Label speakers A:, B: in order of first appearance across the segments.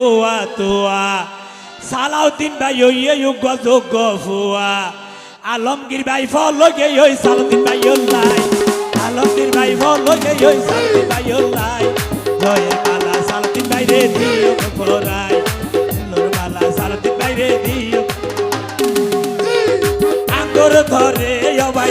A: তোয়া তোয়া। সালাউদ্দিন ভাই ওইয়ে যোগ্য যোগ্য ফুয়া। আলমগীর ভাই ফলগে ওই সালাউদ্দিন ভাই ওল্লাই আলমগীর ভাই ফলগে ওই সালাউদ্দিন ভাই ওল্লাই জয়ের মালা সালাউদ্দিন ভাই রে দিও ফরাই নুর মালা সালাউদ্দিন ভাই রে দিও। আঙ্গুর ধরে অবাই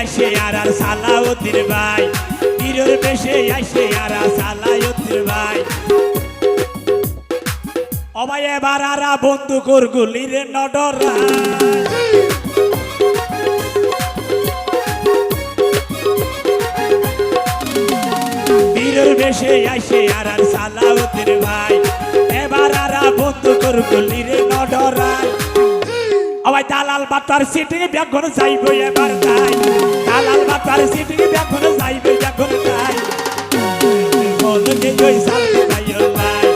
A: আসে আর আর সালাউদ্দিন ভাই। বীরের বেশে আসে আর আর সালাউদ্দিন ভাই। অবাই এবার আরা বন্দুকর গুলির নডর বীরের বেশে আসে আর আর সালাউদ্দিন ভাই। এবার আরা বন্দুকর গুলির দালাল বাতার সিটি বেগুন যাইব এবার তাই। দালাল বাতার সিটি বেগুন যাইব বেগুন তাই। বল গে ওই সালতে ভাইয়ের লাই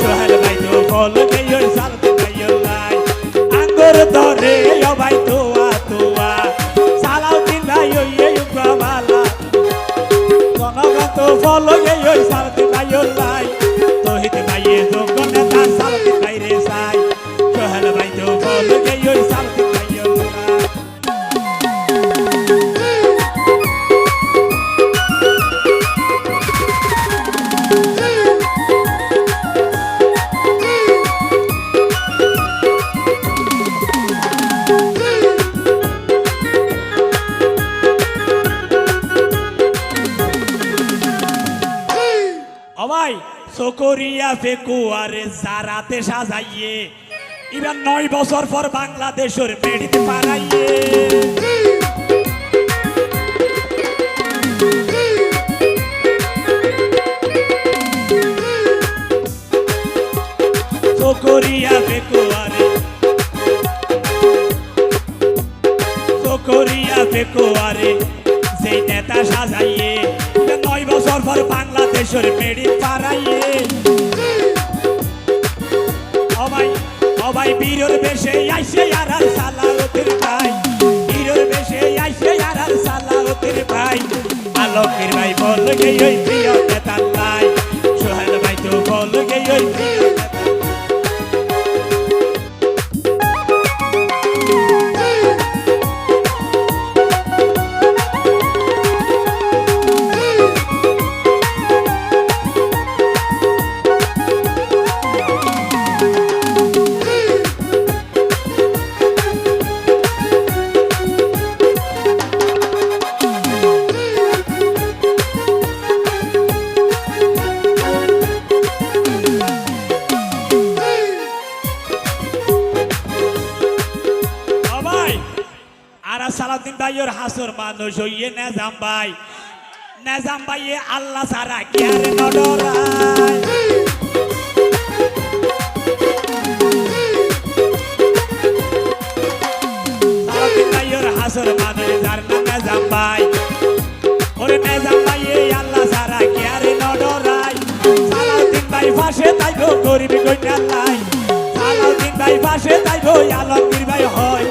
A: সোহেল ভাই তো বল গে ওই সালতে ভাইয়ের লাই আঙ্গুর ধরে অবাই তোয়া তোয়া। সালাউদ্দিন ভাই ওই এই বাবালা জনগত বল গে ওই সালতে ভাইয়ের লাই তহিত সকরিয়া ফেকুয়ারে জারাতে সাজাইয়ে। এবার নয় বছর পর বাংলাদেশের মেডিতে পারাইয়ে সকরিয়া ফেকুয়ারে সকরিয়া ফেকুয়ারে সেই নেতা সাজাইয়ে নয় বছর পর বাংলাদেশের মেড়ি পারাইয়ে অবাই অবাই, বীরের বেশে আইসে আর আর সালাউদ্দিন ভাই। বীরের বেশে আইসে আর আর সালাউদ্দিন ভাই। আলোকের ভাই বল গেই ওই প্রিয় নেতার লাই সালাউদ্দিন ভাইয়ের হাসর মানুষ হইয়ে নেজাম ভাই। নেজাম ভাইয়ে আল্লাহ সারা কি আর নডরায়? সালাউদ্দিন ভাইয়ের হাসর মানুষ, যার নাম নেজাম ভাই। ওরে নেজাম ভাইয়ে আল্লাহ সারা কি আর নডরায়? সালাউদ্দিন ভাই, ফাঁসে গরিব কইনা লাই। সালাউদ্দিন ভাই আলমগীর ভাই হয়।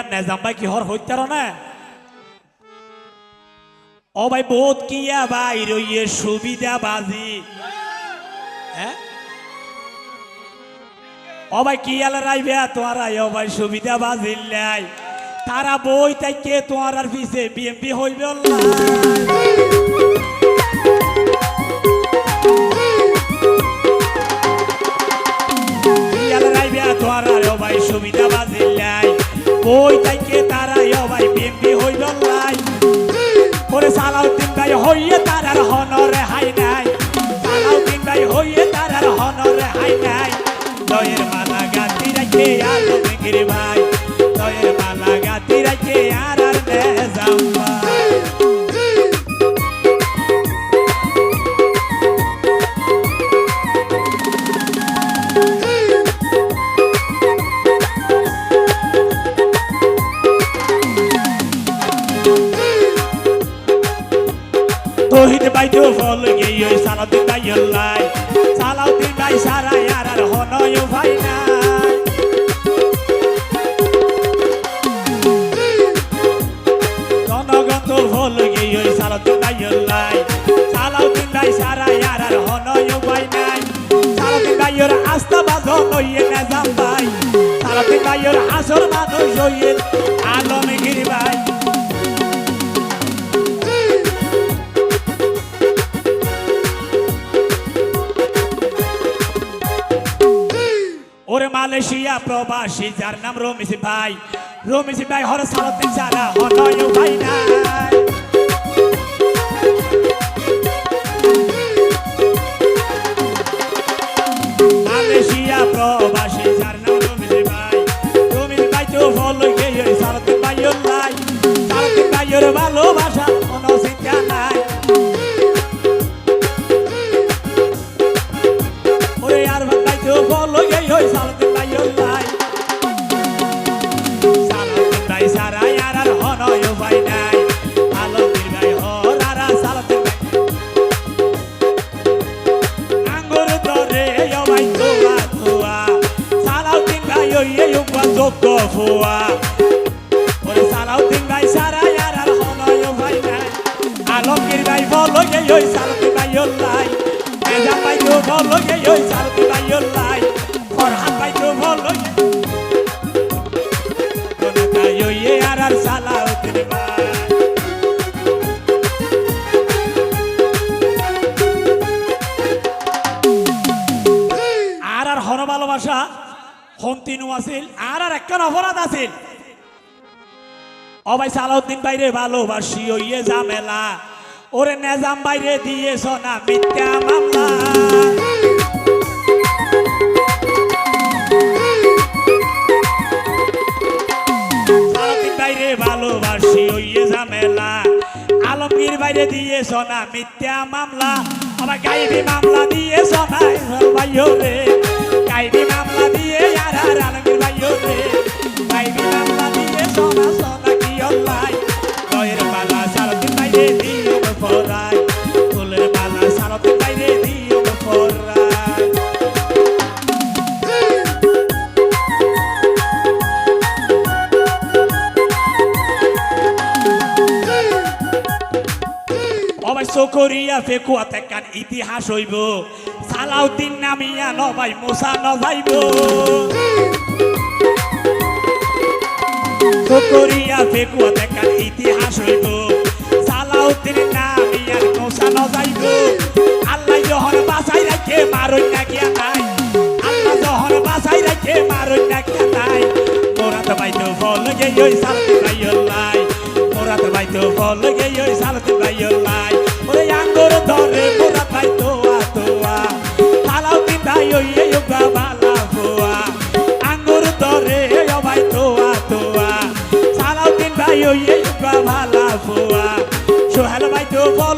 A: আর নেজাম ভাই কি হর হইতার না? ও ভাই, বহুত কিয়া ভাই, রইয়ে সুবিধা বাজি। হ্যাঁ? ও ভাই, কি আলা রাইবে? তোমার ও ভাই, সুবিধা বাজিল নাই তারা বই তাইকে তোমার আর পিছে, বিএমপি হইবে তোর আর ও ভাই, সুবিধা বাজিল কই তাইকে তারা অবাই ভাই হইল লাই। ওরে দিন ভাই, হইয়ে তারার হনরে হাই নাই। সালাউদ্দিন ভাই, হইয়ে তারার হনরে হাই নাই। দয়ের মালা গাছি রাখে আলো ভাই। ভাই নাই। জনগণ তো ফল গিয়ে সালাউদ্দিন ভাই লাই সালাউদ্দিন ভাই সারা আর আর হনয় ভাই নাই। সালাউদ্দিন ভাইয়ের আস্থা বাঁধন হইয়ে নেজাম ভাই। সালাউদ্দিন ভাইয়ের আসর মানুষ হইয়ে আলমগীর ভাই। মালয়েশিয়া প্রবাসী, যার নাম রমিসি ভাই। রমিসি ভাই হর সালতে সারা হনয় ভাই নাই। মালয়েশিয়া প্রবাসী, যার নাম রমিসি ভাই। রমিসি ভাই তো গিয়ে ভালোবাসা কোনো চিন্তা নাই। ওরে আর ভাই তো বলো গেই হই যোগ্য ফুয়া ওরে সালাউদ্দিন ভাই সারা আর আর হনয় ভাই নাই আলমগীর ভাই, বলো গেই হই সালতে ভাই লাই মেজা ভাই তো বলো গেই হই সালতে ভাই লাই ফরহাদ ভাই তো হন্তিনু আছিল, আর আর একটা অপরাধ আছিল। ভাই সালাউদ্দিন বাইরে ভালোবাসি, ওইয়ে ঝামেলা। ওরে নেজাম বাইরে দিয়ে সোনা মিথ্যা মামলা। বাইরে ভালোবাসি সোনা মিথ্যা মামলা। আবার গাইবি মামলা দিয়ে সোনা ভাইও রে গাইবি মামলা দিয়ে আর আর আলমগীর ভাইও রে গাইবি মামলা দিয়ে সোনা সোনা কি অল্লাই দয়ের মালা সালাউদ্দিন বাইরে দিও ফরাই ফুলের মালা সালাউদ্দিন বাইরে দিও ফরাই অবশ্য করিয়া ফেকুয়াতে কান ইতিহাস হইব। সালাউদ্দিন নামিয়া নবাই, মোসা নজাইব করিয়া ফেকুয়াতে কান ইতিহাস হইব। সালাউদ্দিন নামিয়া, মোসা নজাইব আল্লাহ যখন বাসাই রাখে মারই না গিয়া নাই আল্লাহ যখন বাসাই রাখে মারই না গিয়া নাই মোরা তো বাইতো ফল গে, ওই সালতি বাইলাই মোরা তো বাইতো ফল গে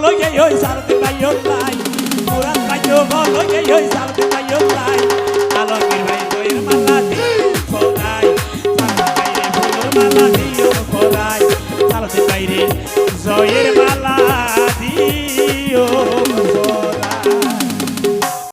A: bolo ye yo sar de kayo lai murat kayo bolo ye yo sar de kayo lai alo kirbai